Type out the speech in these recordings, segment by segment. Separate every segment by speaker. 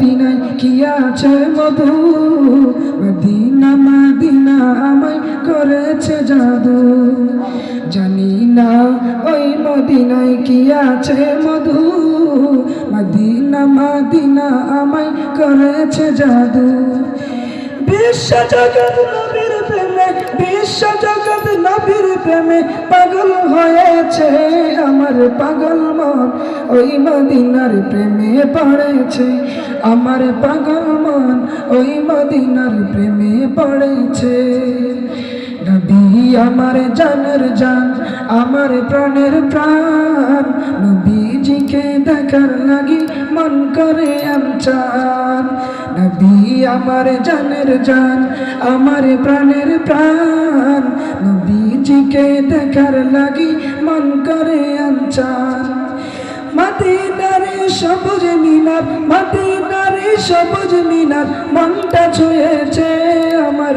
Speaker 1: মদিনায় কি আছে মধু? মদিনা মদিনা আমায় করেছে জাদু। জানি না ওই মদিনায় কি আছে মধু। মদিনা মদিনা আমায় করেছে জাদু। বিশ্ব জগৎ নবীর প্রেমে, বিশ্ব জগৎ নবীর প্রেমে পাগল হয়েছে। আমার পাগল মন, ওই মদিনার প্রেমে পড়েছে। আমার পাগল মন, ওই মদিনার প্রেমে পড়েছে। নবী আমার জানার জান আমার প্রাণের প্রাণ, নবীজিকে দেখার লাগি মন করে আমচান। নবী আমার জানের জান, আমার প্রাণের প্রাণ, নবীজিকে দেখার লাগি মন করে আমচান। মদিনারে সবুজ মিনার, মদিনারে সবুজ মিনার, মনটা ছুঁয়েছে আমার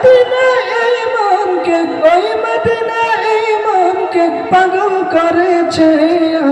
Speaker 1: মদিনা এই মনকে ওই মদিনা এই মনকে পাগল করেছে।